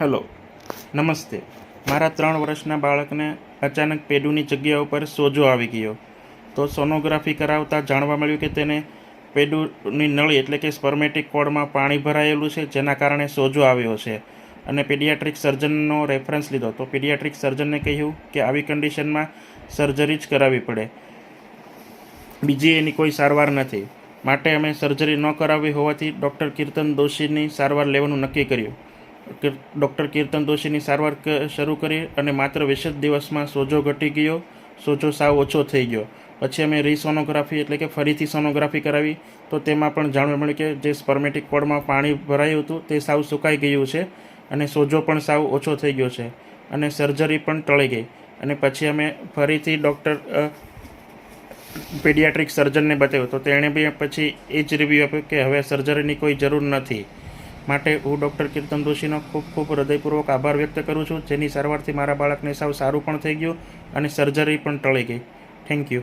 Hello, નમસ્તે. મારા ત્રણ વર્ષના બાળકને અચાનક પેડુની જગ્યા ઉપર સોજો આવી ગયો. તો સોનોગ્રાફી કરાવતા જાણવા મળ્યું કે તેને પેડુની નળી એટલે કે સ્પર્મેટિક કોડમાં પાણી ભરાયેલું છે, જેના કારણે સોજો આવ્યો છે. અને પીડિયાટ્રિક સર્જનનો રેફરન્સ લીધો. તો પીડિયાટ્રિક સર્જનને કહ્યું કે આવી કન્ડિશનમાં સર્જરી જ કરાવવી પડે. બીજી એની કોઈ સારવાર નથી. માટે અમે સર્જરી ન કરાવી હોવાથી ડૉક્ટર કીર્તન દોશીની સારવાર લેવાનું નક્કી કર્યું. ડૉક્ટર કીર્તન દોશીની સારવાર શરૂ કરી અને માત્ર વીસ જ દિવસમાં સોજો ઘટી ગયો. સોજો સાવ ઓછો થઈ ગયો. પછી અમે રીસોનોગ્રાફી એટલે કે ફરીથી સોનોગ્રાફી કરાવી. તો તેમાં પણ જાણવા મળ્યું કે જે સ્પર્મેટિક કોડમાં પાણી ભરાયું હતું તે સાવ સુકાઈ ગયું છે અને સોજો પણ સાવ ઓછો થઈ ગયો છે અને સર્જરી પણ ટળી ગઈ. અને પછી અમે ફરીથી ડૉક્ટર પીડિયાટ્રિક સર્જનને બતાવ્યું. તો તેણે બી પછી એ જ રિવ્યૂ આપ્યો કે હવે સર્જરીની કોઈ જરૂર નથી. માટે હું ડૉક્ટર કીર્તન દોશીનો ખૂબ ખૂબ હૃદયપૂર્વક આભાર વ્યક્ત કરું છું. જેની સારવારથી મારા બાળકને સાવ સારું પણ થઈ ગયું અને સર્જરી પણ ટળી ગઈ. Thank you